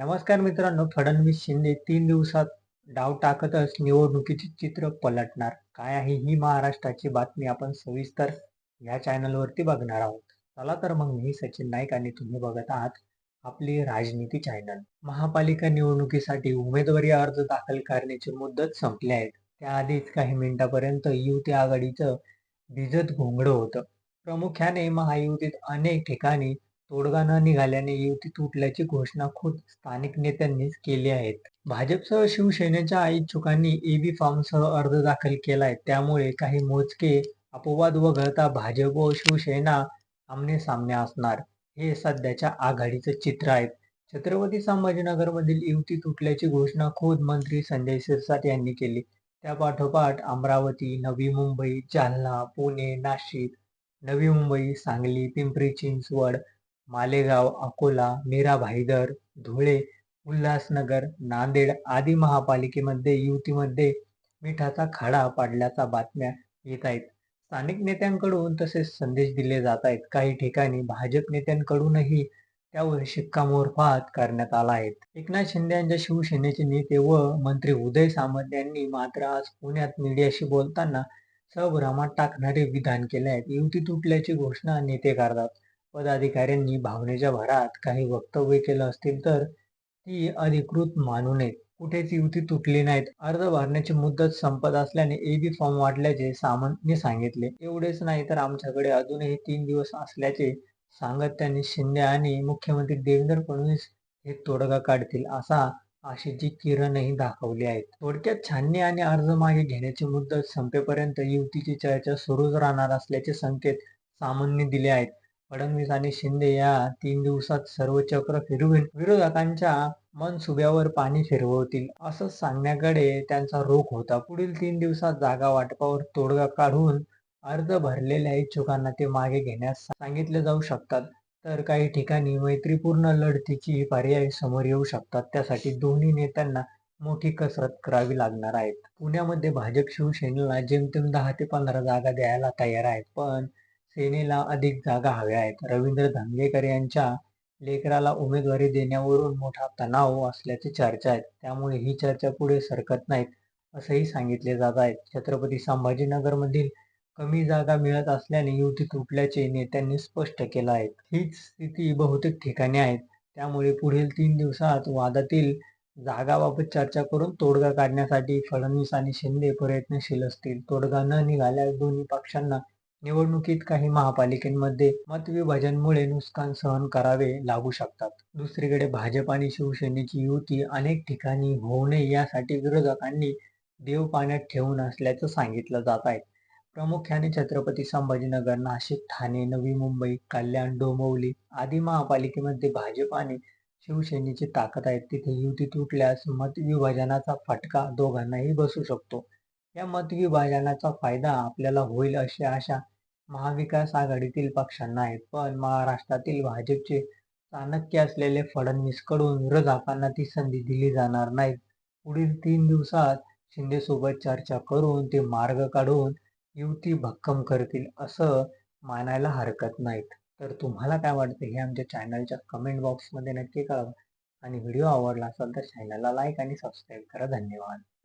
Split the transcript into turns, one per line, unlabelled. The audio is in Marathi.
नमस्कार मित्रांनो फडणवीस शिंदे तीन दिवसात डाव टाकतच निवडणुकीचे चित्र पलटणार. काय आहे ही महाराष्ट्राची बातमी आपण सविस्तर या चॅनलवरती बघणार आहोत. चला तर मग मी सचिन नाईक आणि तुम्ही बघत आहात आपली राजनीती चॅनल महापालिका निवडणुकीसाठी उमेदवारी अर्ज दाखल करण्याची मुदत संपली आहेत. त्याआधीच काही मिनिटापर्यंत युती आघाडीचं भिजत घोंगडं होतं. प्रामुख्याने महायुतीत अनेक ठिकाणी तोडगा न निघाल्याने युती तुटल्याची घोषणा खुद स्थानिक नेत्यांनीच केली आहेत. भाजपसह शिवसेनेच्या इच्छुकांनी ईबी फॉर्मसह अर्ज दाखल केलाय. त्यामुळे काही मोजके अपवाद वगळता भाजप व शिवसेना आमने सामने असणार. हे सध्याच्या आघाडीचं चित्र आहे. छत्रपती संभाजीनगरमधील युती तुटल्याची घोषणा खुद मंत्री संजय सिरसाट यांनी केली. त्यापाठोपाठ अमरावती नवी मुंबई जालना पुणे नाशिक नवी मुंबई सांगली पिंपरी चिंचवड मालेगाव अकोला मीरा भाईदर धुळे उल्हासनगर नांदेड आदी महापालिकेमध्ये युतीमध्ये मिठाचा खडा पडल्याचा बातम्या येत आहेत. स्थानिक नेत्यांकडून तसेच संदेश दिले जात आहेत. काही ठिकाणी भाजप नेत्यांकडूनही त्यावर शिक्कामोर्फात करण्यात आला आहे. एकनाथ शिंदे यांच्या शिवसेनेचे नेते व मंत्री उदय सामंत यांनी मात्र आज पुण्यात मीडियाशी बोलताना सभ्रमात टाकणारे विधान केले आहेत. युती तुटल्याची घोषणा नेते करतात. पदाधिकाऱ्यांनी भावनेच्या भरात काही वक्तव्य केलं असतील तर ती अधिकृत मानू नयेत. कुठेच युती तुटली नाहीत. अर्ज भरण्याची मुदत संपत असल्याने एबी फॉर्म वाटल्याचे सामंतने सांगितले. एवढेच नाही तर आमच्याकडे अजूनही तीन दिवस असल्याचे सांगत त्यांनी शिंदे आणि मुख्यमंत्री देवेंद्र फडणवीस हे तोडगा काढतील असा आशेची किरणही दाखवली आहेत. थोडक्यात छाननी आणि अर्ज मागे घेण्याची मुदत संपेपर्यंत युतीची चर्चा सुरूच राहणार असल्याचे संकेत सामंतने दिले आहेत. फडणवीस आणि शिंदे या तीन दिवसात सर्व चक्र फिरवून विरोधकांच्या मनसुब्यावर पाणी फिरवतील असं सांगण्याकडे त्यांचा रोख होता. पुढील तीन दिवसात जागा वाटपावर तोडगा काढून अर्ज भरलेल्या इच्छुकांना ते मागे घेण्यास सांगितले जाऊ शकतात. तर काही ठिकाणी मैत्रीपूर्ण लढतीची पर्याय समोर येऊ शकतात. त्यासाठी दोन्ही नेत्यांना मोठी कसरत करावी लागणार आहेत पुण्यामध्ये भाजप शिवसेनेला जेमतेम दहा ते पंधरा जागा द्यायला तयार आहेत. पण सेनेला अधिक जागा हव्या आहेत. रवींद्र धंगेकर यांच्या लेकराला उमेदवारी देण्यावरून मोठा तणाव असल्याची चर्चा आहे. त्यामुळे ही चर्चा पुढे सरकत नाहीत असंही सांगितले जात आहे. छत्रपती संभाजीनगरमधील कमी जागा मिळत असल्याने युती तुटल्याचे नेत्यांनी स्पष्ट केलं आहे. हीच स्थिती बहुतेक ठिकाणी आहे. त्यामुळे पुढील तीन दिवसात वादातील जागाबाबत चर्चा करून तोडगा काढण्यासाठी फडणवीस आणि शिंदे प्रयत्नशील असतील. तोडगा न निघाल्यास दोन्ही पक्षांना निवडणुकीत काही महापालिकेमध्ये मतविभाजनमुळे नुकसान सहन करावे लागू शकतात. दुसरीकडे भाजप आणि शिवसेनेची युती अनेक ठिकाणी होऊ नये यासाठी विरोधकांनी देव पाण्यात ठेवून असल्याचं सांगितलं जात आहे. प्रामुख्याने छत्रपती संभाजीनगर नाशिक ठाणे नवी मुंबई कल्याण डोंबिवली आदी महापालिकेमध्ये भाजप आणि शिवसेनेची ताकद आहे. तिथे युती तुटल्यास मतविभाजनाचा फटका दोघांनाही बसू शकतो. या मतविभाजनाचा फायदा आपल्याला होईल अशी आशा महाविकास आघाडीतील पक्षांना आहेत पण महाराष्ट्रातील भाजपचे चाणक्य असलेले फडणवीसकडून विरोधकांना ती संधी दिली जाणार नाही. पुढील तीन दिवसात शिंदेसोबत चर्चा करून ते मार्ग काढून युती भक्कम करतील असं मानायला हरकत नाहीत. तर तुम्हाला काय वाटतं? हे आमच्या चॅनलच्या कमेंट बॉक्समध्ये नक्की कळवा. आणि व्हिडिओ आवडला असेल तर चॅनलला लाईक आणि सबस्क्राईब करा. धन्यवाद.